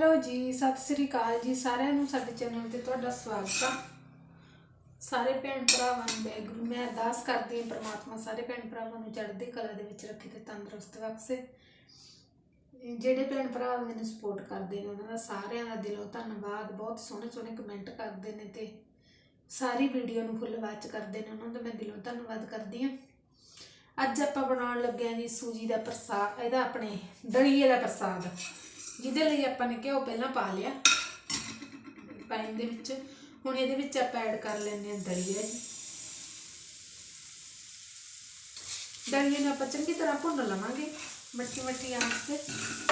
Hello ਜੀ, ਸਤਿ ਸ੍ਰੀ ਅਕਾਲ ਜੀ ਸਾਰਿਆਂ ਨੂੰ, ਸਾਡੇ ਚੈਨਲ ਤੇ ਤੁਹਾਡਾ ਸਵਾਗਤ ਆ। ਸਾਰੇ ਭੈਣ ਭਰਾਵਾਂ ਨੂੰ ਵਾਹਿਗੁਰੂ ਮੈਂ ਅਰਦਾਸ ਕਰਦੀ ਹਾਂ ਪ੍ਰਮਾਤਮਾ ਸਾਰੇ ਭੈਣ ਭਰਾਵਾਂ ਨੂੰ ਚੜ੍ਹਦੀ ਕਲਾ ਦੇ ਵਿੱਚ ਰੱਖੇ ਤੇ ਤੰਦਰੁਸਤ ਬਖਸ਼ੇ। ਜਿਹੜੇ ਭੈਣ ਭਰਾ ਮੈਨੂੰ ਸਪੋਰਟ ਕਰਦੇ ਨੇ, ਉਹਨਾਂ ਦਾ ਸਾਰਿਆਂ ਦਾ ਦਿਲੋਂ ਧੰਨਵਾਦ। ਬਹੁਤ ਸੋਹਣੇ ਸੋਹਣੇ ਕਮੈਂਟ ਕਰਦੇ ਨੇ ਤੇ ਸਾਰੀ ਵੀਡੀਓ ਨੂੰ ਫੁੱਲ ਵਾਚ ਕਰਦੇ ਨੇ, ਉਹਨਾਂ ਦਾ ਮੈਂ ਦਿਲੋਂ ਧੰਨਵਾਦ ਕਰਦੀ ਹਾਂ। ਅੱਜ ਆਪਾਂ ਬਣਾਉਣ ਲੱਗੇ ਹਾਂ ਜੀ ਸੂਜੀ ਦਾ ਪ੍ਰਸਾਦ, ਇਹਦਾ ਆਪਣੇ ਦਲੀਏ ਦਾ ਪ੍ਰਸਾਦ। ਜਿਹਦੇ ਲਈ ਆਪਾਂ ਨੇ ਘਿਓ ਪਹਿਲਾਂ ਪਾ ਲਿਆ। ਪੈਨ ਦੇ ਵਿੱਚ। ਹੁਣ ਇਹਦੇ ਵਿੱਚ ਆਪਾਂ ਐਡ ਕਰ ਲੈਂਦੇ ਹਾਂ ਦਲੀਆ ਜੀ। ਦਲੀਏ ਨੂੰ ਆਪਾਂ ਚੰਗੀ ਤਰ੍ਹਾਂ ਭੁੰਨ ਲਵਾਂਗੇ। ਮੱਠੀ ਮੱਠੀ ਆਂਚ ਤੇ।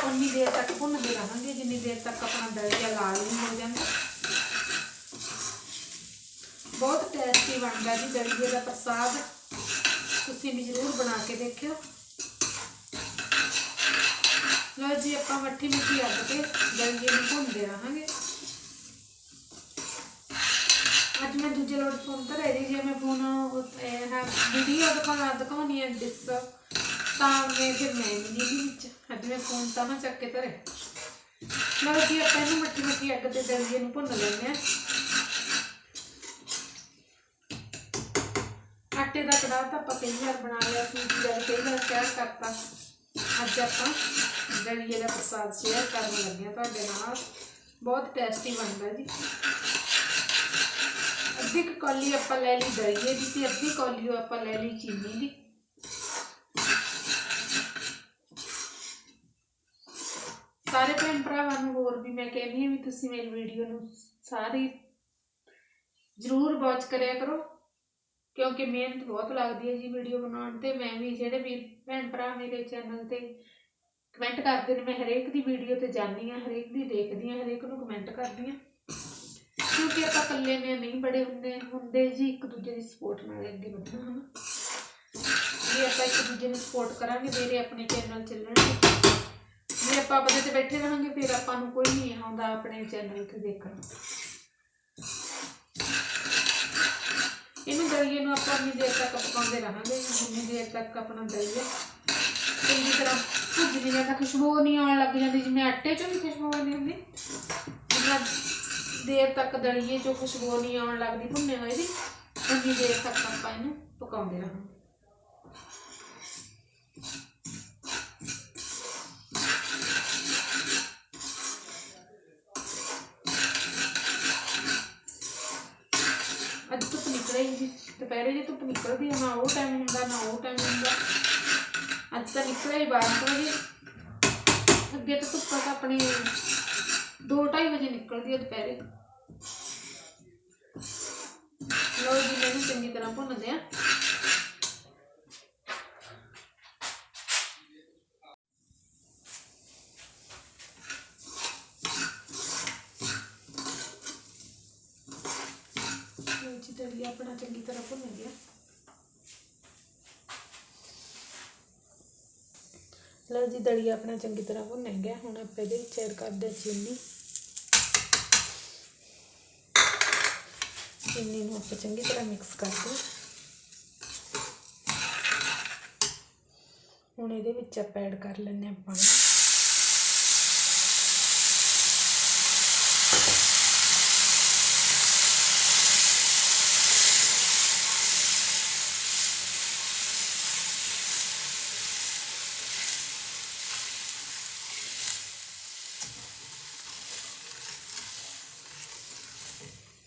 ਉਨੀ ਦੇਰ ਤੱਕ ਭੁੰਨਦੇ ਰਹਾਂਗੇ ਜਿੰਨੀ ਦੇਰ ਤੱਕ ਆਪਣਾ ਦਲੀਆ ਲਾਲ ਨਹੀਂ ਹੋ ਜਾਂਦਾ। ਬਹੁਤ ਟੇਸਟੀ ਬਣਦਾ ਜੀ ਦਲੀਏ ਦਾ ਪ੍ਰਸਾਦ। ਤੁਸੀਂ ਵੀ ਜ਼ਰੂਰ ਬਣਾ ਕੇ ਦੇਖਿਓ। ਲਓ ਜੀ, ਆਪਾਂ ਮੱਠੀ ਮੱਠੀ ਅੱਗ ਤੇ ਦਲੀਏ ਨੂੰ ਭੁੰਨਦੇ ਰਹਾਂਗੇ। ਅੱਜ ਮੈਂ ਦੂਜੇ ਲੋਟ ਫੋਨ ਤੇ ਰਹੀ ਜੇ ਮੈਂ ਫੋਨ ਇਹ ਵੀਡੀਓ ਦਿਖਾਉਣਾ, ਦਿਖਾਉਣੀ ਹੈ ਡਿਸ ਤਾਂ ਮੈਂ ਫਿਰ ਮੈਂ ਨਹੀਂ ਵਿੱਚ। ਅੱਜ ਮੈਂ ਫੋਨ ਤਾਂ ਨਾ ਚੱਕ ਕੇ ਧਰੇ ਲਓ ਜੀ, ਆਪਾਂ ਇਹਨੂੰ ਮੱਠੀ ਮੱਠੀ ਅੱਗ ਤੇ ਦਲੀਏ ਨੂੰ ਭੁੰਨ ਲੈਂਦੇ ਆ ਆਟੇ ਦਾ ਕੜਾਹ ਤਾਂ ਆਪਾਂ ਕਈ ਵਾਰ ਬਣਾ ਲਿਆ, ਸੂਜੀ ਦਾ ਕਈ ਵਾਰ ਤਿਆਰ ਕਰਤਾ। ਅੱਜ ਆਪਾਂ ਦਲੀਏ ਦਾ ਪ੍ਰਸਾਦ ਸ਼ੇਅਰ ਕਰਨ ਲੱਗੇ ਹਾਂ ਤੁਹਾਡੇ ਨਾਲ ਬਹੁਤ ਟੇਸਟੀ ਬਣਦਾ ਜੀ ਅੱਧੀ ਕੁ ਕੌਲੀ ਆਪਾਂ ਲੈ ਲਈ ਦਲੀਏ ਦੀ ਤੇ ਅੱਧੀ ਕੌਲੀ ਆਪਾਂ ਲੈ ਲਈ ਚੀਨੀ ਦੀ ਸਾਰੇ ਭੈਣ ਭਰਾਵਾਂ ਨੂੰ ਹੋਰ ਵੀ ਮੈਂ ਕਹਿੰਦੀ ਹਾਂ ਵੀ ਤੁਸੀਂ ਮੇਰੀ ਵੀਡੀਓ ਨੂੰ ਸਾਰੀ ਜ਼ਰੂਰ ਵਾਚ ਕਰਿਆ ਕਰੋ ਕਿਉਂਕਿ ਮਿਹਨਤ ਬਹੁਤ ਲੱਗਦੀ ਹੈ ਜੀ ਵੀਡੀਓ ਬਣਾਉਣ ਤੇ। ਮੈਂ ਵੀ ਜਿਹੜੇ ਵੀ ਭੈਣ ਭਰਾ ਮੇਰੇ ਚੈਨਲ ਤੇ ਕਮੈਂਟ ਕਰਦੇ ਨੇ, ਮੈਂ ਹਰੇਕ ਦੀ ਵੀਡੀਓ ਤੇ ਜਾਂਦੀ ਹਾਂ, ਹਰੇਕ ਦੀ ਦੇਖਦੀ ਹਾਂ, ਹਰੇਕ ਨੂੰ ਕਮੈਂਟ ਕਰਦੀ ਹਾਂ। ਕਿਉਂਕਿ ਆਪਾਂ ਇਕੱਲੇ ਨੇ ਨਹੀਂ ਬੜੇ ਹੁੰਦੇ ਹੁੰਦੇ ਜੀ ਇੱਕ ਦੂਜੇ ਦੀ ਸਪੋਰਟ ਨਾਲ ਅੱਗੇ ਵਧਣਾ ਹਨਾ ਜੇ ਆਪਾਂ ਇੱਕ ਦੂਜੇ ਨੂੰ ਸਪੋਰਟ ਕਰਾਂਗੇ, ਮੇਰੇ ਆਪਣੇ ਚੈਨਲ ਚੱਲਣਗੇ। ਜੇ ਆਪਾਂ ਬੰਦੇ ਤੇ ਬੈਠੇ ਰਹਾਂਗੇ, ਫਿਰ ਆਪਾਂ ਨੂੰ ਕੋਈ ਨਹੀਂ ਆਉਂਦਾ ਆਪਣੇ ਚੈਨਲ ਤੇ ਦੇਖਣ। ਇਹਨੂੰ ਦਲੀਏ ਨੂੰ ਆਪਾਂ ਉਨੀ ਦੇਰ ਤੱਕ ਪਕਾਉਂਦੇ ਰਹਾਂਗੇ, ਜਿੰਨੀ ਦੇਰ ਤੱਕ ਆਪਣਾ ਦਲੀਆ ਚੰਗੀ ਤਰ੍ਹਾਂ ਭੁੱਜ ਨਹੀਂ ਜਾਂਦਾ ਖੁਸ਼ਬੂ ਨਹੀਂ ਆਉਣ ਲੱਗ ਜਾਂਦੀ, ਜਿਵੇਂ ਆਟੇ ਚੋਂ ਵੀ ਖੁਸ਼ਬੂ ਆਉਂਦੀ ਹੁੰਦੀ। ਜਿੰਨਾ ਦੇਰ ਤੱਕ ਦਲੀਏ ਚੋਂ ਖੁਸ਼ਬੂ ਨਹੀਂ ਆਉਣ ਲੱਗਦੀ ਭੁੰਨੇ ਹੋਏ ਦੀ, ਉਨੀ ਦੇਰ ਤੱਕ ਆਪਾਂ ਇਹਨੂੰ ਪਕਾਉਂਦੇ ਰਹਾਂਗੇ ਅੱਜ ਧੁੱਪ ਨਿਕਲੇਗੀ ਜੀ ਦੁਪਹਿਰੇ ਜੀ ਧੁੱਪ ਨਿਕਲਦੀ ਹੈ ਨਾ ਉਹ ਟਾਈਮ ਹੁੰਦਾ, ਨਾ ਉਹ ਟਾਈਮ ਹੁੰਦਾ। ਅੱਜ ਤਾਂ ਨਿਕਲਿਆ ਹੀ 12 ਵਜੇ ਅੱਗੇ ਤਾਂ ਧੁੱਪ ਤਾਂ ਆਪਣੀ 2:30 ਵਜੇ ਨਿਕਲਦੀ ਹੈ ਦੁਪਹਿਰੇ। ਲੋ ਜੀ ਮੈਨੂੰ ਚੰਗੀ ਤਰ੍ਹਾਂ ਭੁੰਨਦੇ ਆ ਜੀ ਦਲੀਆ ਆਪਣਾ ਚੰਗੀ ਤਰ੍ਹਾਂ ਭੁੰਨ ਗਿਆ ਲਓ ਜੀ, ਦਲੀਆ ਆਪਣਾ ਚੰਗੀ ਤਰ੍ਹਾਂ ਭੁੰਨ ਗਿਆ। ਹੁਣ ਆਪਾਂ ਇਹਦੇ ਵਿੱਚ ਐਡ ਕਰਦੇ ਹਾਂ ਚੀਨੀ। ਚੀਨੀ ਨੂੰ ਆਪਾਂ ਚੰਗੀ ਤਰ੍ਹਾਂ ਮਿਕਸ ਕਰਦੇ ਹੁਣ ਇਹਦੇ ਵਿੱਚ ਆਪਾਂ ਐਡ ਕਰ ਲੈਂਦੇ ਹਾਂ ਪਾਣੀ।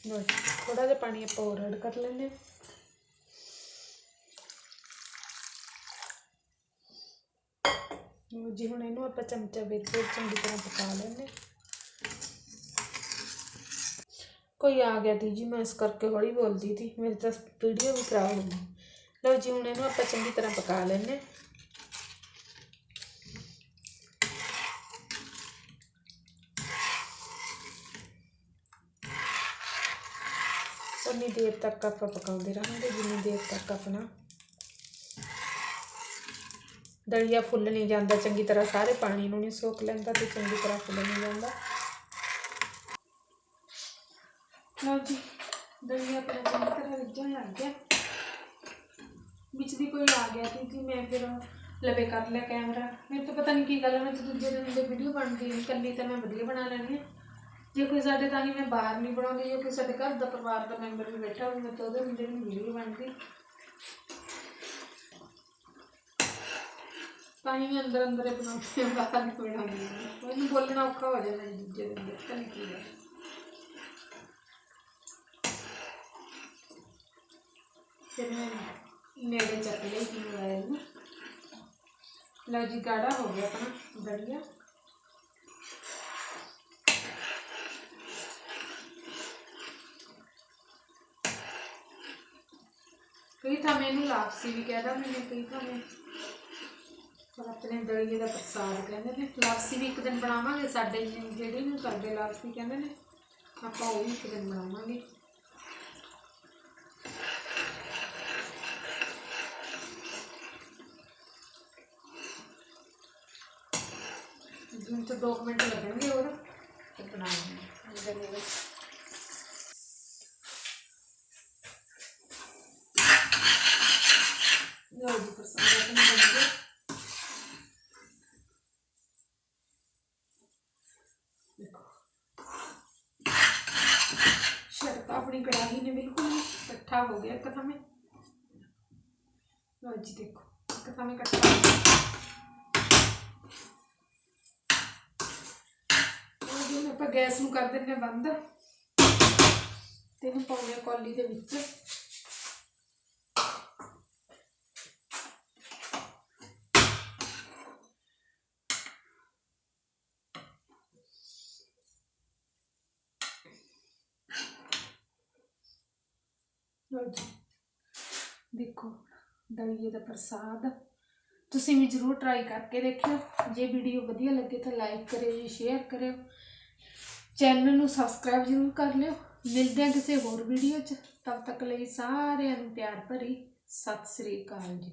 ਲਓ ਥੋੜਾ ਜਿਹਾ ਪਾਣੀ ਆਪਾਂ ਹੋਰ ਐਡ ਕਰ ਲੈਂਦੇ ਹਾਂ। ਲਓ ਜੀ, ਹੁਣ ਇਹਨੂੰ ਆਪਾਂ ਚਮਚਾ ਵਿੱਚ ਚੰਗੀ ਤਰ੍ਹਾਂ ਪਕਾ ਲੈਂਦੇ ਕੋਈ ਆ ਗਿਆ ਤੀ ਜੀ, ਮੈਂ ਇਸ ਕਰਕੇ ਹੌਲੀ ਬੋਲਦੀ ਸੀ ਮੇਰੀ ਤਾਂ ਵੀਡੀਓ ਵੀ ਖਰਾਬ ਹੋ ਗਈ। ਲਓ ਜੀ, ਹੁਣ ਇਹਨੂੰ ਆਪਾਂ ਚੰਗੀ ਤਰ੍ਹਾਂ ਪਕਾ ਲੈਂਦੇ ਉਨੀ ਦੇਰ ਤੱਕ ਆਪਾਂ ਪਕਾਉਂਦੇ ਰਹਾਂਗੇ, ਜਿੰਨੀ ਦੇਰ ਤੱਕ ਆਪਣਾ ਦਲੀਆ ਫੁੱਲ ਨਹੀਂ ਜਾਂਦਾ, ਚੰਗੀ ਤਰ੍ਹਾਂ ਸਾਰੇ ਪਾਣੀ ਨੂੰ ਨਹੀਂ ਸੋਖ ਲੈਂਦਾ ਤੇ ਚੰਗੀ ਤਰ੍ਹਾਂ ਫੁੱਲ ਨਹੀਂ ਜਾਂਦਾ। ਲਓ ਜੀ, ਦਲੀਆ ਆਪਣਾ ਚੰਗੀ ਤਰ੍ਹਾਂ ਰਿੱਝਣ ਲੱਗ ਗਿਆ। ਵਿੱਚ ਦੀ ਕੋਈ ਆ ਗਿਆ ਸੀ ਮੈਂ ਫਿਰ ਲਵੇ ਕਰ ਲਿਆ ਕੈਮਰਾ। ਮੈਨੂੰ ਤਾਂ ਪਤਾ ਨਹੀਂ ਕੀ ਗੱਲ ਹੈ ਮੈਂ ਤਾਂ ਦੂਜੇ ਦਿਨ ਦੀ ਵੀਡੀਓ ਬਣਦੀ ਨਹੀਂ ਤਾਂ ਮੈਂ ਵਧੀਆ ਬਣਾ ਲੈਣੀ ਆ। ਜੇ ਕੋਈ ਸਾਡੇ ਤਾਂ ਹੀ ਮੈਂ ਬਾਹਰ ਨਹੀਂ ਬਣਾਉਂਦੀ, ਜੇ ਕੋਈ ਸਾਡੇ ਘਰ ਦਾ ਪਰਿਵਾਰ ਦਾ ਮੈਂਬਰ ਵੀ ਬੈਠਾ ਹੋਵੇ, ਮੈਂ ਤਾਂ ਉਹਦੇ ਹੁੰਦੇ ਨਹੀਂ ਵੀਡੀਓ ਬਣਦੀ ਤਾਂ ਹੀ ਮੈਂ ਅੰਦਰ ਅੰਦਰ ਬਣਾਉਂਦੀ ਹਾਂ, ਬਾਹਰ ਨਹੀਂ ਬਣਾਉਂਦੀ। ਮੈਨੂੰ ਬੋਲਣਾ ਔਖਾ ਹੋ ਜਾਂਦਾ ਦੂਜੇ ਦਿਨ ਪਤਾ ਨਹੀਂ ਕੀ ਗੱਲ ਫਿਰ ਮੈਂ ਨੇੜੇ ਚੱਕ ਲਈ ਮੋਬਾਈਲ ਨੂੰ। ਲਓ ਜੀ, ਗਾੜਾ ਹੋ ਗਿਆ ਆਪਣਾ ਦੜੀਆ ਕਈ ਤਾਂ ਮੈਨੂੰ ਲਾਪਸੀ ਵੀ ਕਹਿਦਾ ਮੈਨੂੰ ਕਈ ਤਾਂ ਮੈਂ ਆਪਣੇ ਦਲੀਏ ਦਾ ਪ੍ਰਸਾਦ ਕਹਿੰਦੇ ਨੇ, ਲਾਪਸੀ ਵੀ ਇੱਕ ਦਿਨ ਬਣਾਵਾਂਗੇ, ਸਾਡੇ ਜਿਹੜੇ ਨੂੰ ਕਰਦੇ ਲਾਪਸੀ ਕਹਿੰਦੇ ਨੇ, ਆਪਾਂ ਉਹ ਵੀ ਇੱਕ ਦਿਨ ਬਣਾਵਾਂਗੇ। ਜਿੰਨ ਤੋਂ 2 ਮਿੰਟ ਲੱਗਣਗੇ ਹੋਰ, ਤੇ ਬਣਾਵਾਂਗੇ ਦਲੀਏ ਵਿੱਚ ਲਓ ਜੀ ਪ੍ਰਸਾਦ ਆਪਣਾ ਬਣ ਗਿਆ ਦੇਖੋ ਸ਼ਰਤਾ ਆਪਣੀ ਕੜਾਹੀ ਨੇ, ਬਿਲਕੁਲ ਇਕੱਠਾ ਹੋ ਗਿਆ ਇੱਕ ਤਾਂ ਮੈਂ। ਦੇਖੋ, ਇੱਕ ਤਾਂ ਮੈਂ ਆਪਾਂ ਗੈਸ ਨੂੰ ਕਰ ਦਿੰਦੇ ਹਾਂ ਬੰਦ। ਤੇ ਇਹਨੂੰ ਪਾਉਂਦੇ ਕੌਲੀ ਦੇ ਵਿੱਚ। ਲਓ ਜੀ ਦੇਖੋ, ਦਲੀਏ ਦਾ ਪ੍ਰਸਾਦ ਤੁਸੀਂ ਵੀ ਜਰੂਰ ਟਰਾਈ ਕਰਕੇ ਦੇਖਿਓ। ਜੇ ਵੀਡੀਓ ਵਧੀਆ ਲੱਗੇ ਤਾਂ ਲਾਈਕ ਕਰਿਓ ਜੀ ਸ਼ੇਅਰ ਕਰਿਓ। ਚੈਨਲ ਨੂੰ ਸਬਸਕ੍ਰਾਈਬ ਜਰੂਰ ਕਰ ਲਿਓ। ਮਿਲਦੇ ਹਾਂ ਕਿਸੇ ਹੋਰ ਵੀਡੀਓ 'ਚ। ਤਦ ਤੱਕ ਲਈ ਸਾਰਿਆਂ ਨੂੰ ਪਿਆਰ ਭਰੀ। ਸਤਿ ਸ੍ਰੀ ਅਕਾਲ ਜੀ।